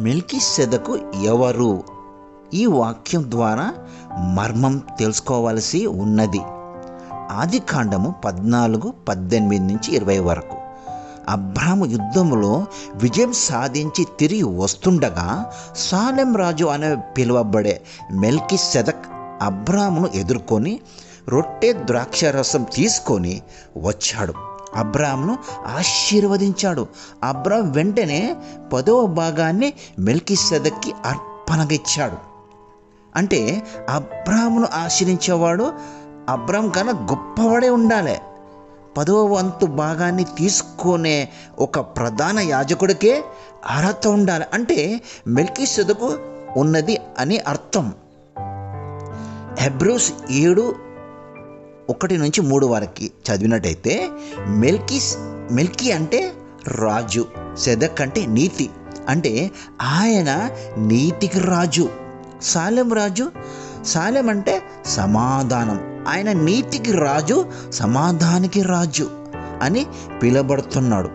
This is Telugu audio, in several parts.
మెల్కిసెదకు ఎవరు? ఈ వాక్యం ద్వారా మర్మం తెలుసుకోవలసి ఉన్నది. ఆది కాండము పద్నాలుగు పద్దెనిమిది నుంచి ఇరవై వరకు. అబ్రాహ్మ యుద్ధంలో విజయం సాధించి తిరిగి వస్తుండగా సాలెం రాజు అనే పిలువబడే మెల్కి సెదక్ అబ్రామును ఎదుర్కొని రొట్టె ద్రాక్షరసం తీసుకొని వచ్చాడు. అబ్రామ్ను ఆశీర్వదించాడు. అబ్రామ్ వెంటనే పదవ భాగాన్ని మెల్కి సెదక్కి అర్పణగా ఇచ్చాడు అంటే అబ్రామును ఆశ్రయించేవాడు అబ్రామ్ కన్నా గొప్పవాడే ఉండాలి. పదవ వంతు భాగాన్ని తీసుకునే ఒక ప్రధాన యాజకుడికే అర్హత ఉండాలి. అంటే మెల్కి సెదకు ఉన్నది అని అర్థం. హెబ్రూస్ ఏడు ఒకటి నుంచి మూడు వరకు చదివినట్టయితే మెల్కిస్ మెల్కి అంటే రాజు సెదక్ అంటే నీతి. అంటే ఆయన నీతికి రాజు. సాలెం రాజు సాలెం అంటే సమాధానం. ఆయన నీతికి రాజు సమాధానికి రాజు అని పిలబడుతున్నాడు.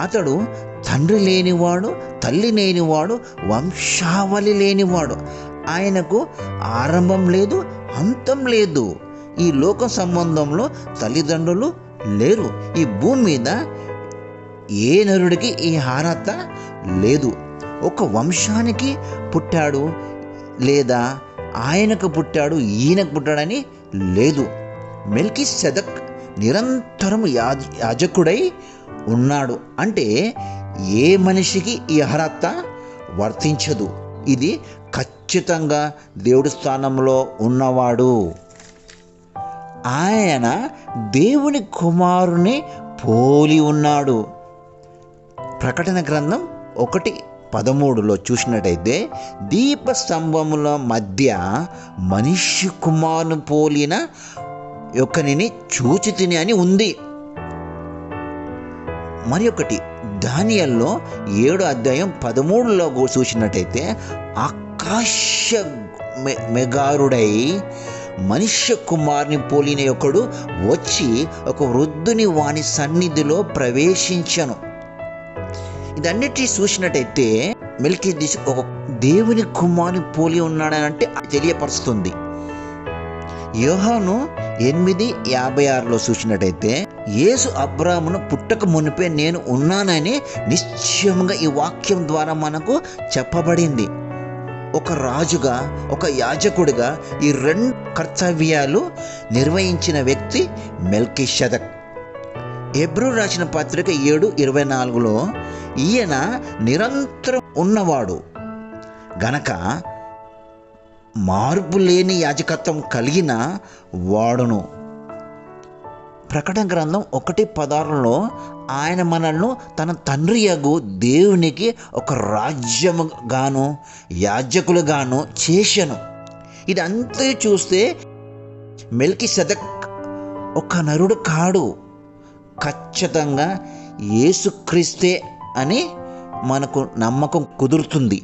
అతడు తండ్రి లేనివాడు తల్లి లేనివాడు వంశావళి లేనివాడు. ఆయనకు ఆరంభం లేదు అంతం లేదు. ఈ లోక సంబంధంలో తల్లిదండ్రులు లేరు. ఈ భూమి మీద ఏ నరుడికి ఈ అర్హత లేదు. ఒక వంశానికి పుట్టాడు లేదా ఆయనకు పుట్టాడు ఈయనకు పుట్టాడని లేదు. మెల్కి సెదక్ నిరంతరం యాజ యాజకుడై ఉన్నాడు. అంటే ఏ మనిషికి ఈ అర్హత వర్తించదు. ఇది ఖచ్చితంగా దేవుడి స్థానంలో ఉన్నవాడు. ఆయన దేవుని కుమారుని పోలి ఉన్నాడు. ప్రకటన గ్రంథం ఒకటి పదమూడులో చూసినట్టయితే దీప స్తంభముల మధ్య మనిషి కుమారుని పోలిన యొక్కనిని చూచి తిని అని ఉంది. మరి ఒకటి దానియల్లో ఏడు అధ్యాయం పదమూడులో చూసినట్టయితే ఆకాశ మె- మెగారుడై మనుష్య కుమారుని పోలిన ఒకడు వచ్చి ఒక వృద్ధుని వాని సన్నిధిలో ప్రవేశించను. ఇదన్నిటి చూసినట్టయితే మెల్కి దిశ ఒక దేవుని కుమారుని పోలి ఉన్నాడని అంటే తెలియపరుస్తుంది. యోహాను ఎనిమిది యాభై ఆరులో చూసినట్టయితే యేసు అబ్రామును పుట్టక మునిపే నేను ఉన్నానని నిశ్చయంగా ఈ వాక్యం ద్వారా మనకు చెప్పబడింది. ఒక రాజుగా ఒక యాజకుడిగా ఈ రెండు కర్తవ్యాలు నిర్వహించిన వ్యక్తి మెల్కి షదక్ ఎబ్రూ రాసిన పత్రిక ఏడు ఇరవై నాలుగులో ఈయన నిరంతరం ఉన్నవాడు. గనక మార్పు లేని యాజకత్వం కలిగిన వాడును. ప్రకటన గ్రంథం ఒకటి పదార్థంలో ఆయన మనల్ని తన తండ్రి యగు దేవునికి ఒక రాజ్యముగాను యాజకులుగాను చేశాను. ఇదంతా చూస్తే మెల్కి సదక్ ఒక నరుడు కాడు. ఖచ్చితంగా యేసుక్రీస్తే అని మనకు నమ్మకం కుదురుతుంది.